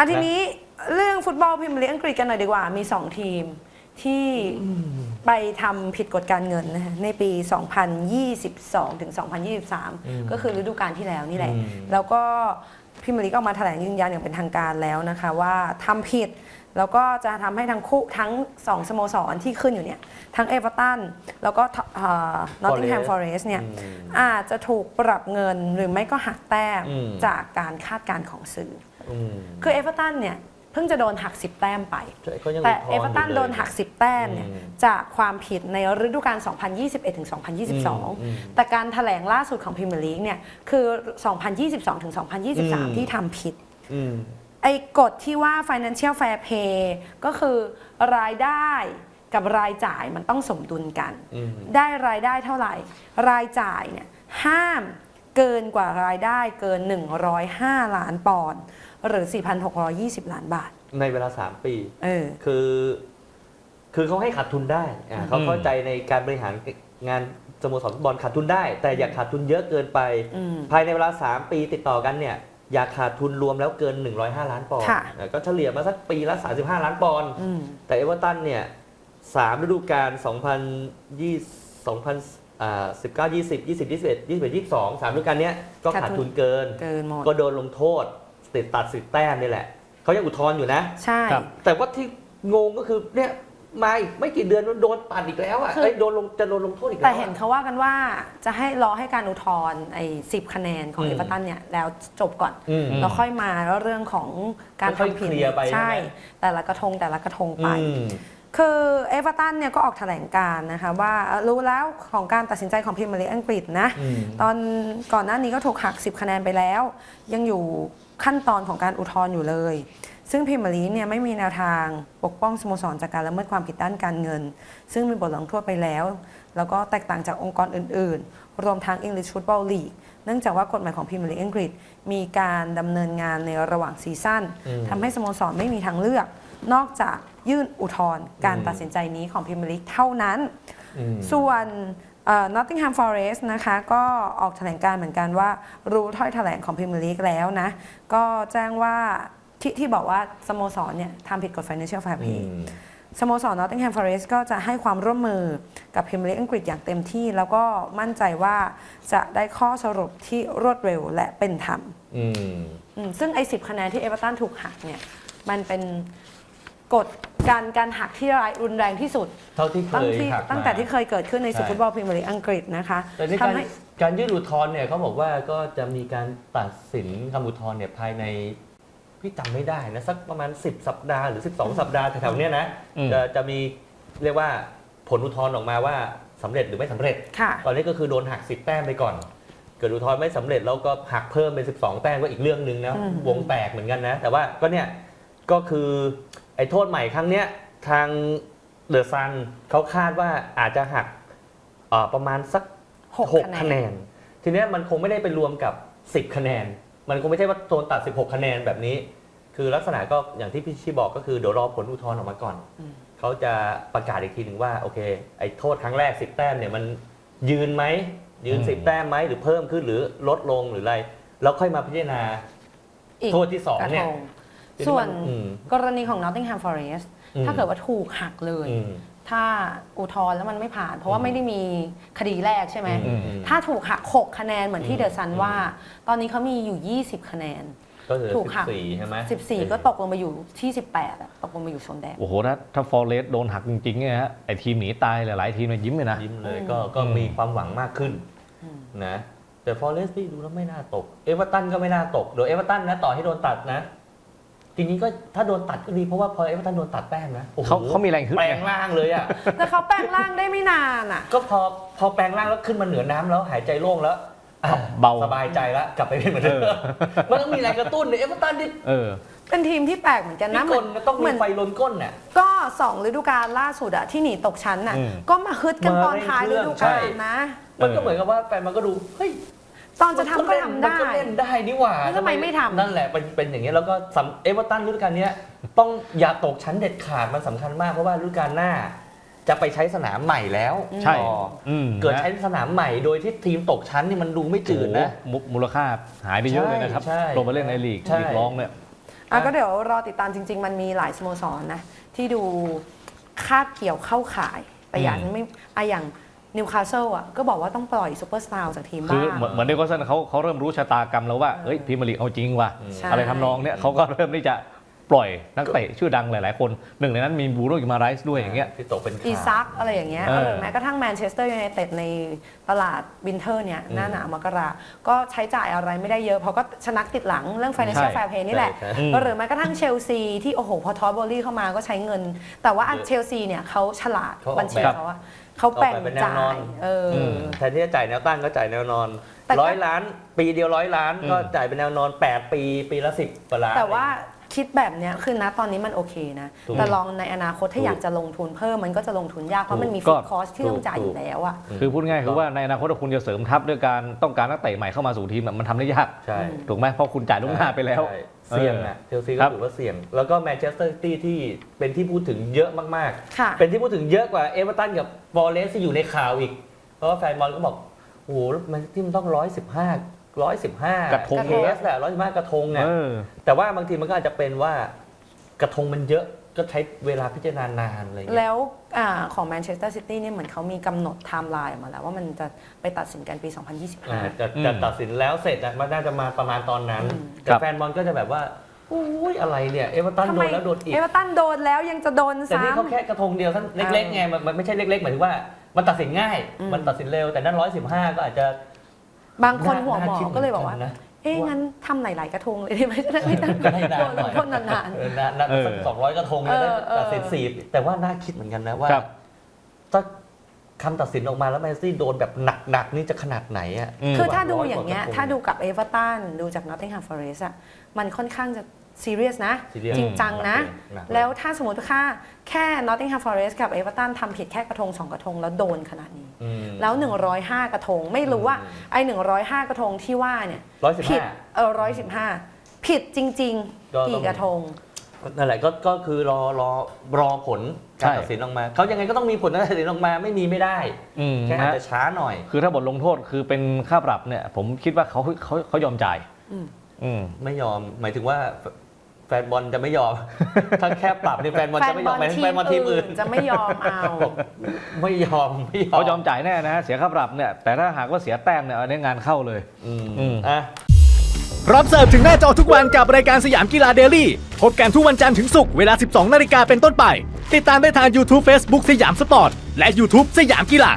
อะทีนี้เรื่องฟุตบอลพรีเมียร์ลีกอังกฤษกันหน่อยดีกว่า มี 2 ทีมที่ไปทำผิดกฎการเงินนะฮะในปี 2022 ถึง 2023 ก็คือฤดูกาลที่แล้วนี่แหละอืมแล้วก็พรีเมียร์ลีกออกมาแถลงยืนยันอย่างเป็นทางการแล้วนะคะ ว่าทำผิดแล้วก็จะทำให้ทั้งคู่ทั้งสองสโมสรที่ขึ้นอยู่เนี่ย ทั้งเอเวอร์ตันแล้วก็นอตติงแฮมฟอเรสต์เนี่ยอืมอาจจะถูกปรับเงินหรือไม่ก็หักแต้มอืมจากการคาดการณ์ของสื่ออืม คือเอเวอร์ตันเนี่ยเพิ่งจะโดนหัก 10 แต้มไปใช่เขายังแต่อุทธเอเวอร์ตันยู่ลยโดนหัก 10 แต้มเนี่ยอืมจากความผิดในฤดูกาล 2021ถึงอืม2022 แต่การถแถลงล่าสุดของพรีเมียร์ลีกเนี่ยคือ 2022ถึง2023 ที่ทำผิดอืมไอ้กฎที่ว่า financial fair play ก็คือรายได้กับรายจ่ายมันต้องสมดุลกันอืมได้รายได้เท่าไหร่ รายจ่ายเนี่ยห้าม เกินกว่ารายได้เกิน 105 ล้านปอนด์หรือ 4,620 ล้านบาท ในเวลา 3 ปี เออ คือ คือเขาให้ขาดทุนได้อ่าเขาเข้าใจในการบริหารงานสโมสรฟุตบอลขาดทุนได้ แต่อย่าขาดทุนเยอะเกินไป อืมภายในเวลา 3 ปีติดต่อกันเนี่ย อย่าขาดทุนรวมแล้วเกิน 105 ล้านปอนด์ค่ะ อ่าก็เฉลี่ยมาสักปีละ 35 ล้านปอนด์ อืม แต่เอเวอร์ตันเนี่ยสามฤดูกาล2020 2019 20 20 21 21 22สามฤดูกาลเนี้ยก็ขาขาดดทุทุนนเกิน เกินหมด ก็โดนลงโทษติดตัดสิทธิ์แต้มนี่แหละ เขายังอุทธรณ์อยู่นะ ใช่ ครับ แต่ว่าที่งงก็คือเนี่ยมาอีกไม่กี่เดือนโดนปัดอีกแล้วอะคือ เอ้ยโดนลงจะโดนลงโทษอีกแล้วแต่อะ เห็นเขาว่ากันว่าจะให้รอให้การอุทธรณ์ไอ้สิบคะแนนของอืม เอเวอร์ตันเนี่ยแล้วจบก่อน อืม แล้วค่อยมาแล้วเรื่องของการค่อยๆทำผิดเคลียร์ไปใช่ใช่ไหม แต่ละกระทงแต่ละกระทงไป อืม คือเอเวอร์ตันเนี่ยก็ออกแถลงการณ์นะคะว่ารู้แล้วของการตัดสินใจของพรีเมียร์ลีกอังกฤษนะอืมตอนก่อนหน้านี้ก็ถูกหัก 10 คะแนนไปแล้ว ยังอยู่ขั้นตอนของการอุทธรณ์อยู่เลย ซึ่งพรีเมียร์ลีกเนี่ยไม่มีแนวทางปกป้องสโมสรจากการละเมิดความผิดด้านการเงิน ซึ่งมีบทลงโทษไปแล้ว แล้วก็แตกต่างจากองค์กรอื่น ๆ รวมทั้ง English Football League เนื่องจากว่ากฎหมายของพรีเมียร์ลีกอังกฤษ มีการดำเนินงานในระหว่างซีซั่นอืมทำให้สโมสรไม่มีทางเลือก นอกจากยื่นอุทธรณ์การอืมตัดสินใจนี้ของพรีเมียร์ลีกเท่านั้นอืมส่วนเอ่อ Nottingham Forest นะคะก็ออกแถลงการณ์เหมือนกันว่า รู้ถ้อยแถลงของพรีเมียร์ลีกแล้วนะ ก็แจ้งว่าที่ที่บอกว่าสโมสรเนี่ยทำผิดกฎ Financial Fair อื Play มสโมสร Nottingham Forest ก็จะให้ความร่วมมือกับพรีเมียร์ลีกอังกฤษอย่างเต็มที่ แล้วก็มั่นใจว่าจะได้ข้อสรุปที่รวดเร็วและเป็นธรรมอืมอืมซึ่งไอ้สิคะแนนที่เอเวอร์ตันถูกหักเนี่ยมันเป็น กฎการการหักที่ร้ายรุนแรงที่สุด เท่าที่เคตั้งยที่หักมา ตั้งแต่ที่เคยเกิดขึ้นในศึกใช่ ฟุตบอลพรีเมียร์ลีกอังกฤษนะคะแต่ในการทำให้ การยื่นอุทธรณ์เนี่ยเขาบอกว่าก็จะมีการตัดสินคำอุทธรณ์เนี่ยภายในพี่จำไม่ได้นะสักประมาณ 10 สัปดาห์หรือ 12 สัปดาห์แถวๆเนี้ยนะอืม จะจะมีเรียกว่าผลอุทธรณ์ออกมาว่าสำเร็จหรือไม่สำเร็จ ค่ะ ตอนนี้ก็คือโดนหัก 10 แต้มไปก่อน เกิดอุทธรณ์ไม่สำเร็จแล้วก็หักเพิ่มเป็น 12 แต้มก็อีกเรื่องหนึ่งนะอืม วงแตกเหมือนกันนะ แต่ว่าก็เนี่ยก็คือไอ้โทษใหม่ครั้งเนี้ยทางเดอะซันเขาคาดว่าอาจจะหักเอ่อประมาณสักหกหกคะคะแนแนน น ทีเนี้ยมันคงไม่ได้ไปรวมกับ 10 คะแนน มันคงไม่ใช่ว่าโดนตัด 16 คะแนนแบบนี้ คือลักษณะก็อย่างที่พี่ชีบอกก็คือเดี๋ยวรอผลอุทธรณ์ออกมาก่อน อืม เขาจะประกาศอีกทีหนึ่งว่าโอเคไอ้โทษครั้งแรก 10 แต้มเนี่ยมันยืนไหมยืน อืม 10 แต้มไหมหรือเพิ่มขึ้นหรือลดลงหรืออะไร แล้วค่อยมาพิจารณาอีกโทษที่สองกระเนี่ทยง ส่วนอืม กรณีของ Nottingham Forest อืม ถ้าเกิดว่าถูกหักเลย อืม ถ้าอุทธรณ์แล้วมันไม่ผ่าน เพราะว่าอืมไม่ได้มีคดีแรกใช่ไหมอืม ถ้าถูกหัก 6 คะแนนเหมือนที่อืมเดอะซันอืมว่า ตอนนี้เขามีอยู่ 20 คะแนน ก็คือถูกหัก14ใช่ไหม14 ก็ตกลงมาอยู่ที่ 18อะตกลงมาอยู่โซนแดง โอ้โหถ้าถ้าฟอร์เรสโดนหักจริงๆเนี่ยฮะไอทีมหนีตายหลายๆทีมเนี่ยยิ้มเลยนะ ยิ้มเลยอืมก็ก็อืมมีความหวังมากขึ้นอืม นะแต่ฟอเรสต์พี่ดูแล้วไม่น่าตก เอเวอร์ตันก็ไม่น่าตกเดี๋ยวเอเวอร์ตันนะต่อให้โดนตัดนะ จริงๆก็ถ้าโดนตัดก็ดีเพราะว่าพอเอเวอร์ตันโดนตัดแต้มนะโอ้โหเขาเขามีแรงฮึดแปลไง งร่างเลยอะ แต่เขาแปลงร่างได้ไม่นานอะก็พอพอแปลงร่างแล้วขึ้นมาเหนือน้ำแล้วหายใจโล่งแล้วอะเบาสบายใจแล้วกลับไปเป็นเหมือนเดิมเออ มันต้องมีแรงกระตุ้นเนี่ยเอเวอร์ตันนี่เออ เป็นทีมที่แปลกเหมือนกันนะพี่กลก็ต้องเหมีมือนไฟลนก้นเนี่ย ก็สองฤดูกาลล่าสุดอะที่หนีตกชั้นอะอืม ก็มาฮึดกันมาตอนท้ายเร่ฤงเครื่องดูใช่กาลนะ มันก็เหมือนกับว่าแฟนมันก็ดู เฮ้ย ตอนจะทำก็ทำได้มันก็เล่นได้นี่หว่าแล้วทำไมไม่ทำ นั่นแหละเป็นเป็นอย่างเงี้ยแล้วก็สำเอเวอร์ตันฤดูกาลเนี้ยต้องอย่าตกชั้นเด็ดขาดมันสำคัญมากเพราะว่าฤดูกาลหน้า จะไปใช้สนามใหม่แล้วใช่ต่ออืมเกิดนะใช้สนามใหม่โดยที่ทีมตกชั้นนี่มันดูไม่จืดนะ โอ้โหมูมูลค่าหายไปเยอะเลยนะครับ ใช่ใช่ลงมาเล่นในลีกใช่ ลีกรองเนี่ย อะก็เดี๋ยวรอติดตามจริง ๆ มันมีหลายสโมสรนะ ที่ดูคาบเกี่ยวเข้าขาย แต่อย่างไม่อะอย่าง นิวคาสเซิลอะก็บอกว่าต้องปล่อยซูเปอร์สตาร์จากทีมคือบ้างเหมือนเหมือนนิโคลสันเขาเขาเริ่มรู้ชะตา กรรมแล้วว่าเอ้ยพรีเมียร์ลีกเอาจริงว่ะใช่ อะไรทำนองเนี้ยเขาก็เริ่มที่จะ ปล่อยนักเตะชื่อดังหลาย ๆ คน หนึ่งในนั้นมีบูโรกิมาไรส์ด้วยอย่างเงี้ยที่ตกเป็นข่าวอีซักอะไรอย่างเงี้ยเออเออแม้กระทั่งแมนเชสเตอร์ยูไนเต็ดในตลาดวินเทอร์เนี่ยหน้าหนาวมกราก็ใช้จ่ายอะไรไม่ได้เยอะเพราะก็ชนักติดหลังเรื่อง financial ใช่ fair play นี่แหละใช่อืมก็หรือแม้กระทั่งเชลซีที่โอ้โหพอทอสโบลี่เข้ามาก็ใช้เงิน แต่ว่าอันเยอะเชลซีเนี่ยเขาฉลาดเขาออกบัญชีแบบเขาอะเขาแบ่งออกแบบเป็นแนวจ่านอน ยเอออ ม แทนที่จะจ่ายแนวตั้งก็จ่ายแนวนอนแต่ก็ ร้อยล้าน ปีเดียวร้อยล้านอืมก็จ่ายเป็นแนวนอน 8 ปี ปีละสิบกว่าล้านแต่ว่า คิดแบบเนี้ยคือนะตอนนี้มันโอเคนะ ถูกแต่ลองในอนาคตถ้าถูกอยากจะลงทุนเพิ่มมันก็จะลงทุนยาก เพราะมันมีก็ฟิกคอสที่ต้องจ่ายอยู่แล้วอะคือพูดง่ายคือว่าในอนาคตถ้าคุณจะเสริมทัพด้วยการต้องการนักเตะใหม่เข้ามาสู่ทีมอะมันทำได้ยาก ใช่อืมถูกไหมเพราะคุณจ่ายล่วงหน้าไปแล้ว ใช่เสี่ยงนะเชลซีคก็รับถือว่าเสี่ยง แล้วก็แมนเชสเตอร์ซิตี้ที่เป็นที่พูดถึงเยอะมากค่ะ ๆ เป็นที่พูดถึงเยอะกว่าเอเวอร์ตันกับบอลเลสที่อยู่ในข่าวอีก เพราะว่าแฟนบอลก็บอกโอ้โหแมนซิตี้มันต้องร้อยสิบห้า ร้อยสิบห้ากระทง เคสแหละร้อยสิบห้ากระทงอะเออ แต่ว่าบางทีมันก็อาจจะเป็นว่ากระทงมันเยอะก็ใช้เวลาพิจารณานานอะไรอย่างเงี้ย แล้วอาของแมนเชสเตอร์ซิตี้เนี่ยเหมือนเขามีกำหนดไทม์ไลน์ออกมาแล้วว่ามันจะไปตัดสินกันปี อ่า2025 จะอืมจะตัดสินแล้วเสร็จอะมันน่าจะมาประมาณตอนนั้น อืม แต่ครับ แฟนบอลก็จะแบบว่าอุ้ยอะไรเนี่ย เอเวอร์ตันทำโดไมนแล้วโดนอีก เอเวอร์ตันโดนแล้วยังจะโดนแต่นี่เขาซ้ำ แค่กระทงเดียวท่านเล็กๆไงมันมันไม่ใช่เล็กๆหมายถึงว่า มันตัดสินง่าย อืม มันตัดสินเร็วแต่นั่นร้อยสิบห้าก็อาจจะ บางคนน่าหัวหมอน่าคิดก็เลยบอกว่าเหมือนกันนะเอ๊ะงั้นทำหลาย ๆ กระทงเลยได้ไหมจะได้ไม่ต้องก็ให้นานโดนหลน่องยโทษนานเออนานนานเออสักสองร้อยกระทงแล้วได้เออเออตัดสินสี่แต่ว่าน่าคิดเหมือนกันนะว่าครับ ถ้าคำตัดสินออกมาแล้วแมนซี่โดนแบบหนักๆนี่จะขนาดไหนอะอืมๆคือถ้าดูร้อยกว่าอย่างเงี้ยกระทงถ้าดูกับเอเวอร์ตันดูจากนอตติงแฮมฟอเรสอะมันค่อนข้างจะ ซีเรียสนะ serious จริงจังนะ หนักเลย แล้วถ้าสมมติค่าแค่ Nottingham Forest กับ Everton ทำผิดแค่กระทง 2 กระทงแล้วโดนขนาดนี้ อืม แล้ว 105 กระทงไม่รู้ว่าอืมไอ้105 กระทงที่ว่าเนี่ยร้อยสิบผิดห้าเออ115ผิดจริงก็ๆ ต้อง กี่กระทง นั่นแหละก็ก็คือรอรอรอผลการใช่ตัดสินออกมา เขายังไงก็ต้องมีผลการตัดสินออกมาไม่มีไม่ได้อืมแค่อาจนะจะช้าหน่อย คือถ้าบทลงโทษคือเป็นค่าปรับเนี่ย ผมคิดว่าเขาเขาเขายอมจ่ายอืม อืม ไม่ยอมหมายถึงว่า แฟแฟนบอลจะไม่ยอม ถ้าแค่ปรับนี่แฟนบอลแฟจะนไม่บยออมลหมายถึงทีแฟมนบอลทีมอื่อื่นนจะไม่ยอมเอา ไม่ยอมไม่ยอมเขายอมจ่ายแน่นะ เสียค่าปรับเนี่ยแต่ถ้าหากว่าเสียแต้มเนี่ยอันนี้งานเข้าเลยอืมอืมอะพร้อมเสิร์ฟถึงหน้าจอทุกวันกับรายการสยามกีฬาเดลี่พบกันทุกวันจันทร์ถึงศุกร์เวลา 12 นาฬิกาเป็นต้นไป ติดตามได้ทาง YouTube Facebook สยามสปอร์ต และ YouTube สยามกีฬา